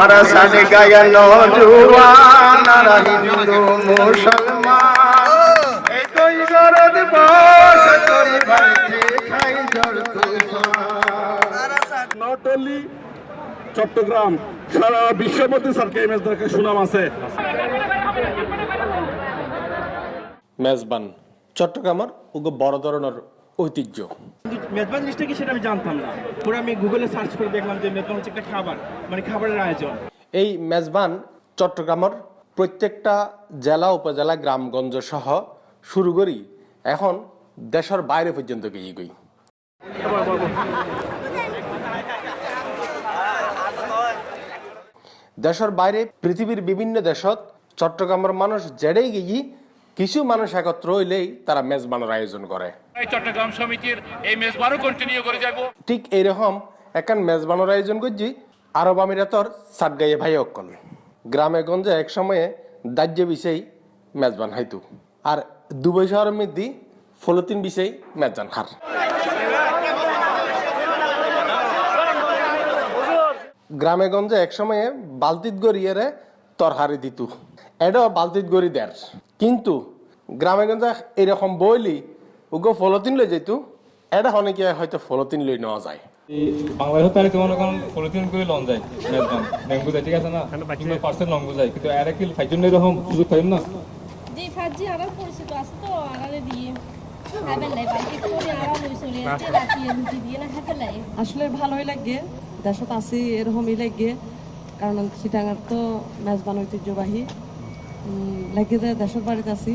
আর সানে গায়া নজুয়ান আর হিন্দু মুসলমান। এই তুই গরদ বস করি ভাইতে খাই তুফান। নট অনলি চট্টগ্রাম সারা বিশ্বের মধ্যে স্যারকে এই ম্যাচটাকে সুনাম আছে। মেজবান চট্টগ্রামের উগো বড় ধরনের ঐতিহ্য। মেজবান জিনিসটা কি সেটা আমি জানতাম না। পরে আমি গুগলে সার্চ করে দেখলাম যে মেজবান হচ্ছে একটা খাবার মানে খাবারের আয়োজন। এই মেজবান চট্টগ্রামের প্রত্যেকটা জেলা উপজেলা গ্রামগঞ্জ সহ শুরু করি এখন দেশের বাইরে পর্যন্ত গিয়ে গই দেশের বাইরে পৃথিবীর বিভিন্ন দেশত চট্টগ্রামের মানুষ জেড়েই গিয়ে কিছু মানুষ একত্র হইলেই তারা মেজবানের আয়োজন করে। চট্টগ্রাম সমিতির এই মেজবারও কন্টিনিউ করে যাব ঠিক এইরকম একান মেজবানোর আয়োজন করছি আরব আমিরাতর সাতগাইয়ে ভাই অক্কল। গ্রামে গঞ্জে এক সময়ে দাহ্য বিষয় মেজবান হাইতু। আর দুবাই শহরের মধ্যে ফলতিন বিষয় মেজবান হার গ্রামে গঞ্জে এক সময়ে বালতিত গড়িয়ে তরহারি দিত। এটাও বালতিত গড়ি দেয় কিন্তু গ্রামে গঞ্জে এরকম বইলি ওগো ফলতিন লই যেত এটা অনেকে হয়তো ফলতিন লই নেওয়া যায়। বাংলাদেশত তাহলে তোমার এখন পলিথিন করে লন যায় ঠিক আছে না? কিংবা পার্সেন্ট লঙ্গু যায়? কিন্তু কি ফাইজন এরকম সুযোগ পাইম না? জি ফাজি আরও পরিচিত আছে তো আড়ালে দিয়ে। আসলে ভালোই লাগে দেশত আছি এরকমই লাগে কারণ চিটাঙার তো মেজবান ঐতিহ্যবাহী। লাগে যে দেশের বাড়িতে আছি।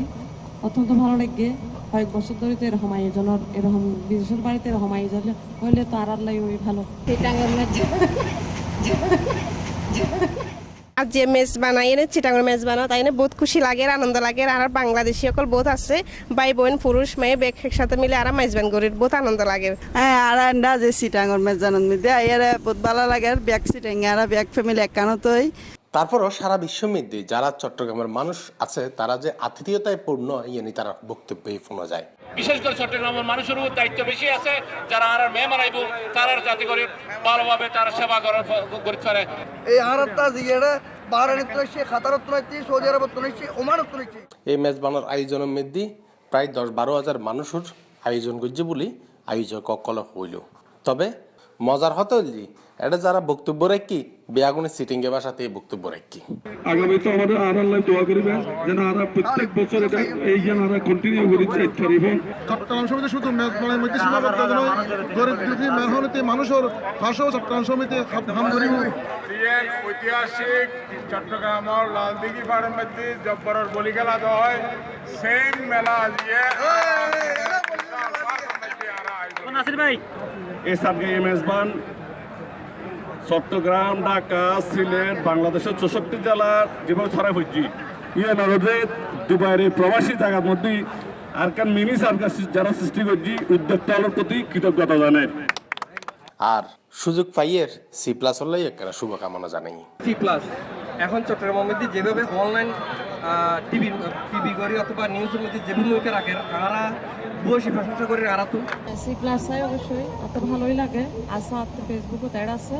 অত্যন্ত ভালো লাগে। কয়েক বছর ধরে তো এরকম আয়োজনের এরকম বিদেশের বাড়িতে এরকম আয়োজন হইলে তো আর লাগে ওই ভালো। যে মেজ বানাই এনে চিটাঙের মেজ বানাও তাই না? বহুত খুশি লাগে আনন্দ লাগে। আর বাংলাদেশি সকল বহুত আছে। ভাই বোন পুরুষ মেয়ে বেগ একসাথে মিলে আর মেজবান গরির বহুত আনন্দ লাগে। হ্যাঁ আর আন্ডা যে সিটাঙর মেজানত মধ্যে আইয়ারে বহুত ভালো লাগে। আর ব্যাগ সিটাং আর ব্যাগ ফ্যামিলি একানতই তারপরও সারা বিশ্ব মধ্যে যারা চট্টগ্রামের মানুষ আছে তারা যে আতিথেয়তায় পূর্ণ ইয়ানি তারা বক্তব্যে শোনা যায়। বিশেষ করে চট্টগ্রামের মানুষের উপর দায়িত্ব বেশি আছে যারা আর মেয়ে মারাইব তারার জাতি করে ভালোভাবে তারা সেবা করার করতে পারে এই ওমানত নইছে এই মেজবানোর আয়োজনের মধ্যে প্রায় দশ বারো হাজার মানুষের আয়োজন করছে বলে আয়োজক অকল হইল। তবে মজার হতে হলি এটা যারা বক্তব্য রাখি বেয়াগুনে সিটিংয়ে বাসাতে বক্তব্য রাখি। আগামী তো আমাদের আর আল্লাহ দোয়া করিবেন যেন আরা প্রত্যেক বছর এটা এই যেন আরা কন্টিনিউ করি যাইতে পারিবেন চট্টগ্রাম সমিতি শুধু মেজবানের মধ্যে সীমাবদ্ধ নয় গরিব দুঃখী মেহনতি মানুষের পাশেও চট্টগ্রাম সমিতি হাম ধরিব। ঐতিহাসিক চট্টগ্রামের লালদিঘি পাড়ের মধ্যে জব্বরের বলি খেলা হয় সেম মেলা দিয়ে নাসির ভাই? এই মেজবান চট্টগ্রাম ঢাকা সিলেট বাংলাদেশের চৌষট্টি জেলার যেভাবে ছড়াই হচ্ছি ইয়ে নরদে দুবাইয়ের প্রবাসী জায়গার মধ্যে আর কান মিনি সার্কাস যারা সৃষ্টি করছি উদ্যোক্তাদের প্রতি কৃতজ্ঞতা জানাই। আর সুযোগ পাইয়ের সি প্লাস হলে একটা শুভকামনা জানাই। সি প্লাস এখন চট্টগ্রামের মধ্যে যেভাবে অনলাইন টিভি টিভি করি অথবা নিউজের মধ্যে যেভাবে মুখে রাখেন আরা বসে প্রশংসা করে আরা তো সি প্লাস চাই অবশ্যই অত ভালোই লাগে। আছে আর ফেসবুকও তাই আছে।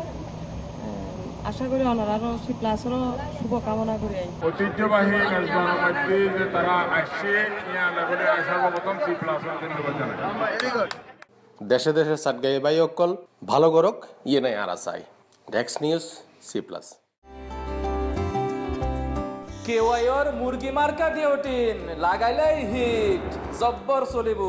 আশা করি অনার আরও সি প্লাসেরও শুভকামনা করি ঐতিহ্যবাহী মেজবানের মধ্যে যে তারা আসছে ইয়া লেভেলে আসার সি প্লাস ধন্যবাদ জানাই। দেশে দেশে সাতগাই বাই অকল ভালো করক ইয়ে নাই আর চাই ডেক্স নিউজ সি প্লাস কেওয়াইর মুরগি মার্কা দিওটিন লাগাইলাই হিট জব্বর চলিব।